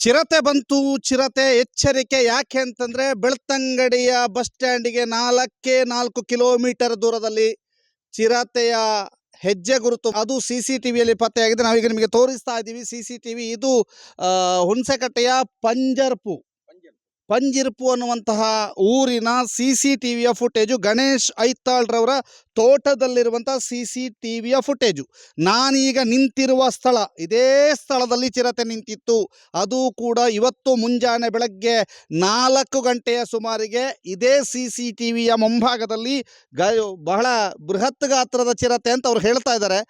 ಚಿರತೆ ಬಂತು ಚಿರತೆ ಎಚ್ಚರಿಕೆ ಯಾಕೆ ಅಂತಂದ್ರೆ ಬೆಳ್ತಂಗಡಿಯ ಬಸ್ ಸ್ಟ್ಯಾಂಡಿಗೆ ನಾಲ್ಕೇ ನಾಲ್ಕು ಕಿಲೋಮೀಟರ್ ದೂರದಲ್ಲಿ ಚಿರತೆಯ ಹೆಜ್ಜೆ ಗುರುತು. ಅದು ಸಿ ಸಿ ಟಿವಿಯಲ್ಲಿ ಪತ್ತೆಯಾಗಿದೆ. ನಾವೀಗ ನಿಮಗೆ ತೋರಿಸ್ತಾ ಇದ್ದೀವಿ. ಸಿ ಸಿ ಟಿವಿ ಇದು ಆ, ಹುಣಸೆಕಟ್ಟೆಯ ಪಂಜರ್ಪು. ಪಂಜಿರ್ಪು ಅನ್ನುವಂತಹ ಊರಿನ ಸಿ ಸಿ ಟಿ ವಿಯ ಫುಟೇಜು ಗಣೇಶ್ ಐತಾಳ್ರವರ ತೋಟದಲ್ಲಿರುವಂತಹ ಸಿ ಸಿ ಟಿ ವಿಯ ಫುಟೇಜು. ನಾನೀಗ ನಿಂತಿರುವ ಸ್ಥಳ, ಇದೇ ಸ್ಥಳದಲ್ಲಿ ಚಿರತೆ ನಿಂತಿತ್ತು. ಅದು ಕೂಡ ಇವತ್ತು ಮುಂಜಾನೆ ಬೆಳಗ್ಗೆ ನಾಲ್ಕು ಗಂಟೆಯ ಸುಮಾರಿಗೆ ಇದೇ ಸಿ ಸಿ ಟಿ ವಿಯ ಮುಂಭಾಗದಲ್ಲಿ ಗ ಬಹಳ ಬೃಹತ್ ಗಾತ್ರದ ಚಿರತೆ ಅಂತ ಅವ್ರು ಹೇಳ್ತಾ ಇದ್ದಾರೆ.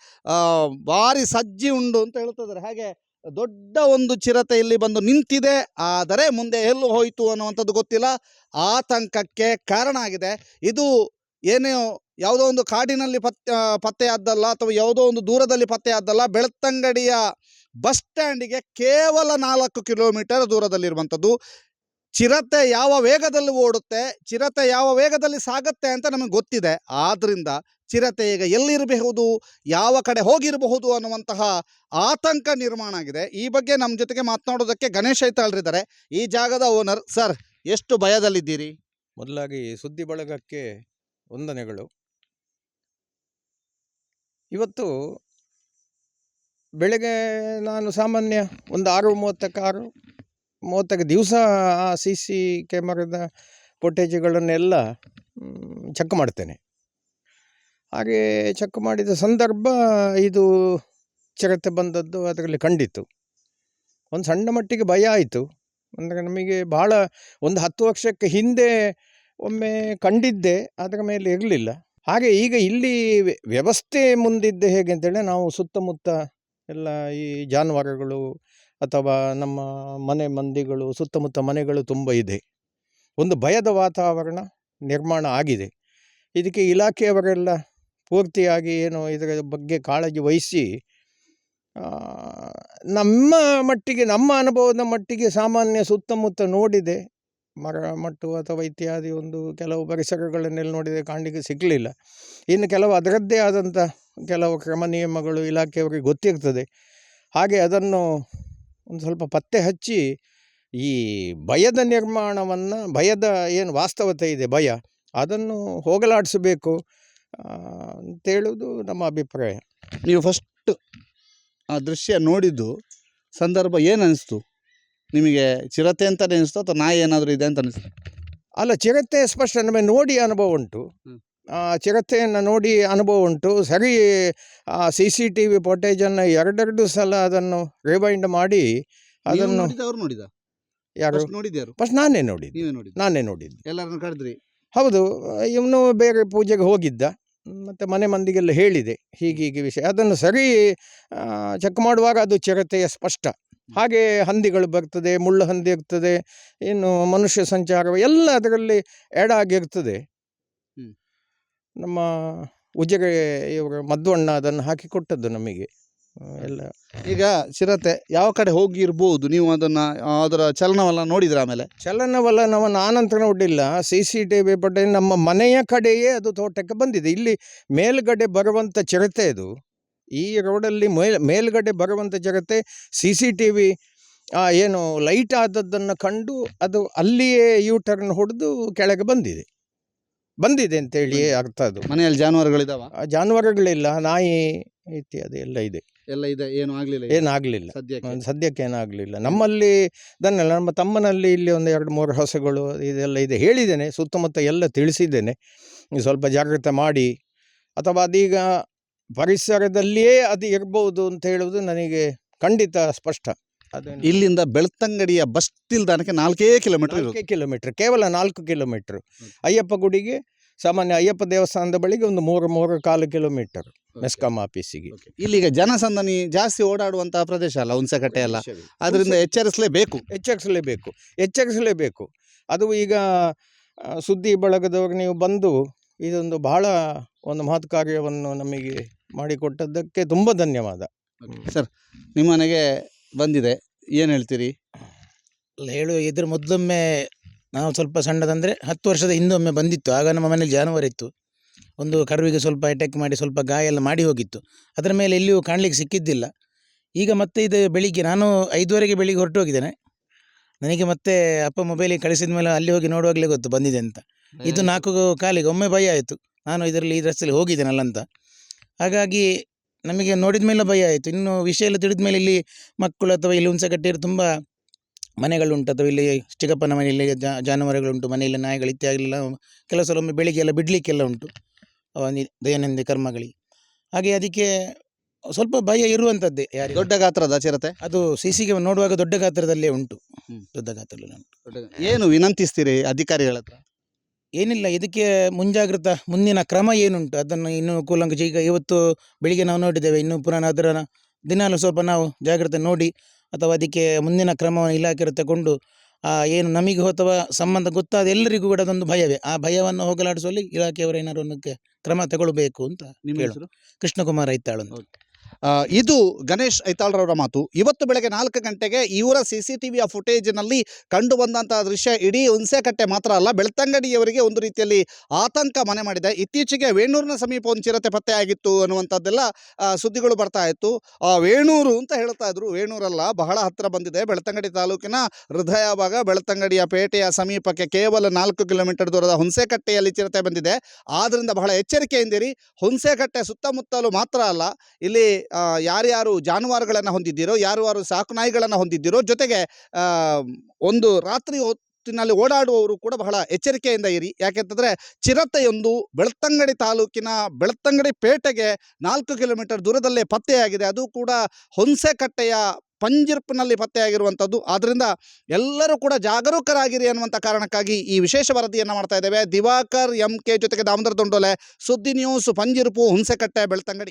ಭಾರಿ ಸಜ್ಜಿ ಉಂಡು ಅಂತ ಹೇಳ್ತಾ ಇದ್ದಾರೆ. ಹಾಗೆ ದೊಡ್ಡ ಒಂದು ಚಿರತೆ ಇಲ್ಲಿ ಬಂದು ನಿಂತಿದೆ. ಆದರೆ ಮುಂದೆ ಎಲ್ಲೂ ಹೋಯಿತು ಅನ್ನುವಂಥದ್ದು ಗೊತ್ತಿಲ್ಲ. ಆತಂಕಕ್ಕೆ ಕಾರಣ ಆಗಿದೆ. ಇದು ಏನೇ ಯಾವುದೋ ಒಂದು ಕಾಡಿನಲ್ಲಿ ಪತ್ತೆ ಪತ್ತೆಯಾದ್ದಲ್ಲ ಅಥವಾ ಯಾವುದೋ ಒಂದು ದೂರದಲ್ಲಿ ಪತ್ತೆಯಾದ್ದಲ್ಲ, ಬೆಳ್ತಂಗಡಿಯ ಬಸ್ ಸ್ಟ್ಯಾಂಡಿಗೆ ಕೇವಲ ನಾಲ್ಕು ಕಿಲೋಮೀಟರ್ ದೂರದಲ್ಲಿರುವಂಥದ್ದು. ಚಿರತೆ ಯಾವ ವೇಗದಲ್ಲಿ ಓಡುತ್ತೆ, ಚಿರತೆ ಯಾವ ವೇಗದಲ್ಲಿ ಸಾಗುತ್ತೆ ಅಂತ ನಮಗೆ ಗೊತ್ತಿದೆ. ಆದ್ರಿಂದ ಚಿರತೆ ಈಗ ಎಲ್ಲಿರಬಹುದು, ಯಾವ ಕಡೆ ಹೋಗಿರಬಹುದು ಅನ್ನುವಂತಹ ಆತಂಕ ನಿರ್ಮಾಣ ಆಗಿದೆ. ಈ ಬಗ್ಗೆ ನಮ್ಮ ಜೊತೆಗೆ ಮಾತನಾಡೋದಕ್ಕೆ ಗಣೇಶ್ ಐತಾಳ್ರಿದ್ದಾರೆ ಈ ಜಾಗದ ಓನರ್ ಸರ್ ಎಷ್ಟು ಭಯದಲ್ಲಿದ್ದೀರಿ? ಮೊದಲಾಗಿ ಸುದ್ದಿ ಬಳಗಕ್ಕೆ ವಂದನೆಗಳು. ಇವತ್ತು ಬೆಳಗ್ಗೆ ನಾನು ಸಾಮಾನ್ಯ ಒಂದು ಆರು ಮೂವತ್ತಕ್ಕೆ ಆರು ಮೂವತ್ತಕ್ಕೆ ದಿವಸ ಆ ಸಿ ಸಿ ಕ್ಯಾಮರಾದ ಫುಟೇಜ್ಗಳನ್ನೆಲ್ಲ ಚೆಕ್ ಮಾಡ್ತೇನೆ. ಹಾಗೆ ಚೆಕ್ ಮಾಡಿದ ಸಂದರ್ಭ ಇದು ಚಿರತೆ ಬಂದದ್ದು ಅದರಲ್ಲಿ ಕಂಡಿತ್ತು. ಒಂದು ಸಣ್ಣ ಮಟ್ಟಿಗೆ ಭಯ ಆಯಿತು. ಅಂದರೆ ನಮಗೆ ಭಾಳ ಒಂದು ಹತ್ತು ವರ್ಷಕ್ಕೆ ಹಿಂದೆ ಒಮ್ಮೆ ಕಂಡಿದ್ದೆ, ಅದರ ಮೇಲೆ ಇರಲಿಲ್ಲ. ಹಾಗೆ ಈಗ ಇಲ್ಲಿ ವ್ಯವಸ್ಥೆ ಮುಂದಿದ್ದೆ ಹೇಗೆ ಅಂತೇಳಿ ನಾವು ಸುತ್ತಮುತ್ತ ಎಲ್ಲ ಈ ಜಾನುವಾರುಗಳು ಅಥವಾ ನಮ್ಮ ಮನೆ ಮಂದಿಗಳು, ಸುತ್ತಮುತ್ತ ಮನೆಗಳು ತುಂಬ ಇದೆ. ಒಂದು ಭಯದ ವಾತಾವರಣ ನಿರ್ಮಾಣ ಆಗಿದೆ. ಇದಕ್ಕೆ ಇಲಾಖೆಯವರೆಲ್ಲ ಪೂರ್ತಿಯಾಗಿ ಏನು ಇದರ ಬಗ್ಗೆ ಕಾಳಜಿ ವಹಿಸಿ ನಮ್ಮ ಮಟ್ಟಿಗೆ, ನಮ್ಮ ಅನುಭವದ ಮಟ್ಟಿಗೆ ಸಾಮಾನ್ಯ ಸುತ್ತಮುತ್ತ ನೋಡಿದೆ. ಮರ ಮಟ್ಟು ಅಥವಾ ಇತ್ಯಾದಿ ಒಂದು ಕೆಲವು ಪರಿಸರಗಳನ್ನೆಲ್ಲ ನೋಡಿದರೆ ಕಾಣಲಿಕ್ಕೆ ಸಿಗಲಿಲ್ಲ. ಇನ್ನು ಕೆಲವು ಅದರದ್ದೇ ಆದಂಥ ಕೆಲವು ಕ್ರಮ ನಿಯಮಗಳು ಇಲಾಖೆಯವರಿಗೆ ಗೊತ್ತಿರ್ತದೆ. ಹಾಗೆ ಅದನ್ನು ಒಂದು ಸ್ವಲ್ಪ ಪತ್ತೆ ಹಚ್ಚಿ ಈ ಭಯದ ನಿರ್ಮಾಣವನ್ನು ಭಯದ ಏನು ವಾಸ್ತವತೆ ಇದೆ ಭಯ ಅದನ್ನು ಹೋಗಲಾಡಿಸಬೇಕು ಅಂತೇಳೋದು ನಮ್ಮ ಅಭಿಪ್ರಾಯ. ನೀವು ಫಸ್ಟ್ ಆ ದೃಶ್ಯ ನೋಡಿದ್ದು ಸಂದರ್ಭ ಏನು ಅನಿಸ್ತು ನಿಮಗೆ ಚಿರತೆ ಅಂತಲೇ ಅನಿಸ್ತು ಅಥವಾ ನಾಯಿ ಏನಾದರೂ ಇದೆ ಅಂತ ಅನಿಸ್ತು? ಅಲ್ಲ ಚಿರತೆ ಸ್ಪಷ್ಟ ನಮಗೆ ನೋಡಿ ಅನುಭವ ಉಂಟು. ಚಿರತೆಯನ್ನು ನೋಡಿ ಅನುಭವ ಉಂಟು. ಸರಿ ಆ ಸಿ ಸಿ ಟಿ ವಿ ಫೋಟೇಜನ್ನು ಎರಡೆರಡು ಸಲ ಅದನ್ನು ರಿವೈಂಡ್ ಮಾಡಿ ಅದನ್ನು ನೋಡಿದ ಯಾರು? ಫಸ್ಟ್ ನೋಡಿದ್ಯಾರು? ಫಸ್ಟ್ ನಾನೇ ನೋಡಿದ್ದು. ನಾನೇ ನೋಡಿದ್ದು. ಎಲ್ಲರನ್ನು ಕರೆದ್ರಿ. ಹೌದು ಇವನು ಬೇರೆ ಪೂಜೆಗೆ ಹೋಗಿದ್ದ. ಮತ್ತು ಮನೆ ಮಂದಿಗೆಲ್ಲ ಹೇಳಿದೆ ಹೀಗೆ ಹೀಗೆ ವಿಷಯ. ಅದನ್ನು ಸರಿ ಚೆಕ್ ಮಾಡುವಾಗ ಅದು ಚಿರತೆಯ ಸ್ಪಷ್ಟ. ಹಾಗೆ ಹಂದಿಗಳು ಬರ್ತದೆ ಮುಳ್ಳು ಹಂದಿ ಇರ್ತದೆ ಇನ್ನು ಮನುಷ್ಯ ಸಂಚಾರ ಎಲ್ಲ ಅದರಲ್ಲಿ ಆ್ಯಡ್ ಆಗಿರ್ತದೆ. ನಮ್ಮ ಉಜಿರೆ ಇವರು ಮಧ್ವಣ್ಣ ಅದನ್ನು ಹಾಕಿ ಕೊಟ್ಟದ್ದು ನಮಗೆ. ಎಲ್ಲ. ಈಗ ಚಿರತೆ ಯಾವ ಕಡೆ ಹೋಗಿರ್ಬೋದು? ನೀವು ಅದನ್ನು, ಅದರ ಚಲನವಲ್ಲ ನೋಡಿದ್ರ ಆಮೇಲೆ? ಚಲನವಲನವನ್ನು ಆನಂತರ ನೋಡಿಲ್ಲ. ಸಿ ಸಿ ಟಿ ವಿ ಪಟ್ಟೆ ನಮ್ಮ ಮನೆಯ ಕಡೆಯೇ ಅದು ತೋಟಕ್ಕೆ ಬಂದಿದೆ. ಇಲ್ಲಿ ಮೇಲ್ಗಡೆ ಬರುವಂಥ ಚಿರತೆ ಇದು ಈ ರೋಡಲ್ಲಿ ಮೇಲ್ ಮೇಲ್ಗಡೆ ಬರುವಂಥ ಚಿರತೆ ಸಿ ಸಿ ಟಿ ವಿ ಏನು ಲೈಟ್ ಆದದ್ದನ್ನು ಕಂಡು ಅದು ಅಲ್ಲಿಯೇ ಯೂ ಟರ್ನ್ ಹೊಡೆದು ಕೆಳಗೆ ಬಂದಿದೆ. ಬಂದಿದೆ ಅಂತೇಳಿ ಅರ್ಥ ಅದು. ಮನೆಯಲ್ಲಿ ಜಾನುವಾರುಗಳಿದಾವ? ಆ ಜಾನುವಾರುಗಳಿಲ್ಲ. ನಾಯಿ ಇತ್ಯಾದಿ ಎಲ್ಲ ಇದೆ. ಎಲ್ಲ ಇದೆ ಏನು ಆಗ್ಲಿಲ್ಲ ಈಗ? ಏನಾಗಲಿಲ್ಲ. ಸದ್ಯಕ್ಕೆ. ಸದ್ಯಕ್ಕೆ ಏನಾಗಲಿಲ್ಲ. ನಮ್ಮಲ್ಲಿ ದನ್ನೆಲ್ಲ ನಮ್ಮ ತಮ್ಮನಲ್ಲಿ ಇಲ್ಲಿ ಒಂದು ಎರಡು ಮೂರು ಹಸುಗಳು ಇದೆಲ್ಲ ಇದೆ. ಹೇಳಿದ್ದೇನೆ ಸುತ್ತಮುತ್ತ ಎಲ್ಲ ತಿಳಿಸಿದ್ದೇನೆ. ನೀವು ಸ್ವಲ್ಪ ಜಾಗ್ರತೆ ಮಾಡಿ. ಅಥವಾ ಅದೀಗ ಪರಿಸರದಲ್ಲಿಯೇ ಅದು ಇರ್ಬೋದು ಅಂತ ಹೇಳುವುದು ನನಗೆ ಖಂಡಿತ ಸ್ಪಷ್ಟ. ಅದು ಇಲ್ಲಿಂದ ಬೆಳ್ತಂಗಡಿಯ ಬಸ್ ನಿಲ್ದಾಣಕ್ಕೆ ನಾಲ್ಕೇ ಕಿಲೋಮೀಟರ್ ನಾಲ್ಕೇ ಕಿಲೋಮೀಟ್ರ್ ಕೇವಲ ನಾಲ್ಕು ಕಿಲೋಮೀಟ್ರ್. ಅಯ್ಯಪ್ಪ ಗುಡಿಗೆ ಸಾಮಾನ್ಯ ಅಯ್ಯಪ್ಪ ದೇವಸ್ಥಾನದ ಬಳಿಗೆ ಒಂದು ಮೂರು ಮೂರು ಕಾಲು ಕಿಲೋಮೀಟರ್ ಮೆಸ್ಕಾಂ ಆಫೀಸಿಗೆ ಇಲ್ಲಿಗೆ ಜನಸಂದಣಿ ಜಾಸ್ತಿ ಓಡಾಡುವಂತಹ ಪ್ರದೇಶ ಅಲ್ಲ ಹುಣಸೆಕಟ್ಟೆ ಅಲ್ಲ. ಅದರಿಂದ ಎಚ್ಚರಿಸಲೇಬೇಕು. ಎಚ್ಚರಿಸಲೇಬೇಕು. ಎಚ್ಚರಿಸಲೇಬೇಕು. ಅದು ಈಗ ಸುದ್ದಿ ಬಳಗದವರು ನೀವು ಬಂದು ಇದೊಂದು ಬಹಳ ಒಂದು ಮಹತ್ ಕಾರ್ಯವನ್ನು ನಮಗೆ ಮಾಡಿಕೊಟ್ಟದ್ದಕ್ಕೆ ತುಂಬ ಧನ್ಯವಾದ. ಸರ್ ನಿಮ್ಮ ಮನೆಗೆ ಬಂದಿದೆ. ಏನು ಹೇಳ್ತೀರಿ? ಅಲ್ಲ ಹೇಳು ಇದ್ರ ಮೊದಲೊಮ್ಮೆ ನಾವು ಸ್ವಲ್ಪ ಸಣ್ಣದಂದರೆ ಹತ್ತು ವರ್ಷದ ಹಿಂದೊಮ್ಮೆ ಬಂದಿತ್ತು. ಆಗ ನಮ್ಮ ಮನೇಲಿ ಜಾನುವಾರು ಇತ್ತು. ಒಂದು ಕರುವಿಗೆ ಸ್ವಲ್ಪ ಅಟ್ಯಾಕ್ ಮಾಡಿ ಸ್ವಲ್ಪ ಗಾಯ ಎಲ್ಲ ಮಾಡಿ ಹೋಗಿತ್ತು. ಅದರ ಮೇಲೆ ಎಲ್ಲಿಯೂ ಕಾಣಲಿಕ್ಕೆ ಸಿಕ್ಕಿದ್ದಿಲ್ಲ. ಈಗ ಮತ್ತೆ ಇದು ಬೆಳಿಗ್ಗೆ ನಾನು ಐದುವರೆಗೆ ಬೆಳಿಗ್ಗೆ ಹೊರಟು ಹೋಗಿದ್ದೇನೆ ನನಗೆ ಮತ್ತೆ ಅಪ್ಪ ಮೊಬೈಲಿಗೆ ಕಳಿಸಿದ ಮೇಲೆ ಅಲ್ಲಿ ಹೋಗಿ ನೋಡುವಾಗಲೇ ಗೊತ್ತು ಬಂದಿದೆ ಅಂತ. ಇದು ನಾಲ್ಕು ಕಾಲಿಗೆ ಒಮ್ಮೆ ಭಯ ಆಯಿತು. ನಾನು ಇದರಲ್ಲಿ ಈ ರಸ್ತೆಯಲ್ಲಿ ಹೋಗಿದ್ದೇನಲ್ಲ ಅಂತ. ಹಾಗಾಗಿ ನಮಗೆ ನೋಡಿದ ಮೇಲೆ ಭಯ ಆಯಿತು. ಇನ್ನು ವಿಷಯ ಎಲ್ಲ ತಿಳಿದ ಮೇಲೆ ಇಲ್ಲಿ ಮಕ್ಕಳು ಅಥವಾ ಇಲ್ಲಿ ಹುಣಸೆಕಟ್ಟೆಯಲ್ಲಿ ತುಂಬ ಮನೆಗಳುಂಟು ಅಥವಾ ಇಲ್ಲಿ ಚಿಕ್ಕಪ್ಪನ ಮನೆಯಲ್ಲಿ ಜಾನುವಾರುಗಳುಂಟು ಮನೆಯಲ್ಲಿ ನಾಯಿಗಳು ಇತ್ಯಾದಿ ಎಲ್ಲ ಕೆಲವು ಸಲ ಒಮ್ಮೆ ಬೆಳಿಗ್ಗೆಲ್ಲ ಬಿಡಲಿಕ್ಕೆಲ್ಲ ಉಂಟು ದೈನಂದಿನ ಕರ್ಮಗಳಿಗೆ. ಹಾಗೆ ಅದಕ್ಕೆ ಸ್ವಲ್ಪ ಭಯ ಇರುವಂಥದ್ದೇ ಯಾರು ದೊಡ್ಡ ಗಾತ್ರದ ಚಿರತೆ? ಅದು ಸಿ ಸಿ ನೋಡುವಾಗ ದೊಡ್ಡ ಗಾತ್ರದಲ್ಲೇ ಉಂಟು ದೊಡ್ಡ ಗಾತ್ರದಲ್ಲಿ ಉಂಟು. ಏನು ವಿನಂತಿಸ್ತೀರಿ ಅಧಿಕಾರಿಗಳ ಹತ್ರ? ಏನಿಲ್ಲ ಇದಕ್ಕೆ ಮುಂಜಾಗ್ರತಾ ಮುಂದಿನ ಕ್ರಮ ಏನುಂಟು ಅದನ್ನು ಇನ್ನೂ ಕೂಲಂಕ ಈಗ ಇವತ್ತು ಬೆಳಿಗ್ಗೆ ನಾವು ನೋಡಿದ್ದೇವೆ ಇನ್ನು ಪುನಃ ಅದರ ದಿನಾಲು ಸ್ವಲ್ಪ ನಾವು ಜಾಗ್ರತೆ ನೋಡಿ ಅಥವಾ ಅದಕ್ಕೆ ಮುಂದಿನ ಕ್ರಮವನ್ನು ಇಲಾಖೆಯವರು ತಗೊಂಡು ಆ ಏನು ನಮಗೂ ಅಥವಾ ಸಂಬಂಧ ಗೊತ್ತಾದ ಎಲ್ಲರಿಗೂ ಕೂಡ ಅದೊಂದು ಭಯವೇ. ಆ ಭಯವನ್ನು ಹೋಗಲಾಡಿಸುವಲ್ಲಿ ಇಲಾಖೆಯವರು ಏನಾದ್ರು ಒಂದು ಕ್ರಮ ತಗೊಳ್ಬೇಕು ಅಂತ ಕೃಷ್ಣಕುಮಾರ್ ಐತಾಳು ಇದು ಗಣೇಶ್ ಐತಾಳ್ರವರ ಮಾತು. ಇವತ್ತು ಬೆಳಗ್ಗೆ ನಾಲ್ಕು ಗಂಟೆಗೆ ಇವರ ಸಿ ಸಿ ಟಿ ವಿಯ ಫುಟೇಜ್ನಲ್ಲಿ ಕಂಡು ಬಂದಂತಹ ದೃಶ್ಯ ಇಡೀ ಹುಣಸೆಕಟ್ಟೆ ಮಾತ್ರ ಅಲ್ಲ, ಬೆಳ್ತಂಗಡಿಯವರಿಗೆ ಒಂದು ರೀತಿಯಲ್ಲಿ ಆತಂಕ ಮನೆ ಮಾಡಿದೆ. ಇತ್ತೀಚೆಗೆ ವೇಣೂರಿನ ಸಮೀಪ ಒಂದು ಚಿರತೆ ಪತ್ತೆಯಾಗಿತ್ತು ಅನ್ನುವಂಥದ್ದೆಲ್ಲ ಸುದ್ದಿಗಳು ಬರ್ತಾ ಇತ್ತು. ವೇಣೂರು ಅಂತ ಹೇಳ್ತಾ ಇದ್ರು. ವೇಣೂರಲ್ಲ, ಬಹಳ ಹತ್ತಿರ ಬಂದಿದೆ. ಬೆಳ್ತಂಗಡಿ ತಾಲೂಕಿನ ಹೃದಯ ಭಾಗ ಬೆಳ್ತಂಗಡಿಯ ಪೇಟೆಯ ಸಮೀಪಕ್ಕೆ ಕೇವಲ ನಾಲ್ಕು ಕಿಲೋಮೀಟರ್ ದೂರದ ಹುಣಸೆಕಟ್ಟೆಯಲ್ಲಿ ಚಿರತೆ ಬಂದಿದೆ. ಆದ್ದರಿಂದ ಬಹಳ ಎಚ್ಚರಿಕೆಯಿಂದಿರಿ. ಹುಣಸೆಕಟ್ಟೆ ಸುತ್ತಮುತ್ತಲು ಮಾತ್ರ ಅಲ್ಲ, ಇಲ್ಲಿ ಯಾರ್ಯಾರು ಜಾನುವಾರುಗಳನ್ನು ಹೊಂದಿದ್ದೀರೋ ಯಾರು ಸಾಕು ನಾಯಿಗಳನ್ನು ಹೊಂದಿದ್ದೀರೋ ಜೊತೆಗೆ ಒಂದು ರಾತ್ರಿ ಹೊತ್ತಿನಲ್ಲಿ ಓಡಾಡುವವರು ಕೂಡ ಬಹಳ ಎಚ್ಚರಿಕೆಯಿಂದ ಇರಿ. ಯಾಕೆಂತಂದರೆ ಚಿರತೆಯೊಂದು ಬೆಳ್ತಂಗಡಿ ತಾಲೂಕಿನ ಬೆಳ್ತಂಗಡಿ ಪೇಟೆಗೆ ನಾಲ್ಕು ಕಿಲೋಮೀಟರ್ ದೂರದಲ್ಲೇ ಪತ್ತೆಯಾಗಿದೆ. ಅದು ಕೂಡ ಹುಣಸೆಕಟ್ಟೆಯ ಪಂಜಿರ್ಪಿನಲ್ಲಿ ಪತ್ತೆಯಾಗಿರುವಂಥದ್ದು. ಆದ್ದರಿಂದ ಎಲ್ಲರೂ ಕೂಡ ಜಾಗರೂಕರಾಗಿರಿ ಅನ್ನುವಂಥ ಕಾರಣಕ್ಕಾಗಿ ಈ ವಿಶೇಷ ವರದಿಯನ್ನು ಮಾಡ್ತಾ ಇದ್ದೇವೆ. ದಿವಾಕರ್, ಎಂ ಕೆ ಜೊತೆಗೆ ದಾಮೋದರ ದೊಂಡೋಲೆ ಸುದ್ದಿ ನ್ಯೂಸ್, ಪಂಜಿರುಪು, ಹುಣಸೆಕಟ್ಟೆ, ಬೆಳ್ತಂಗಡಿ.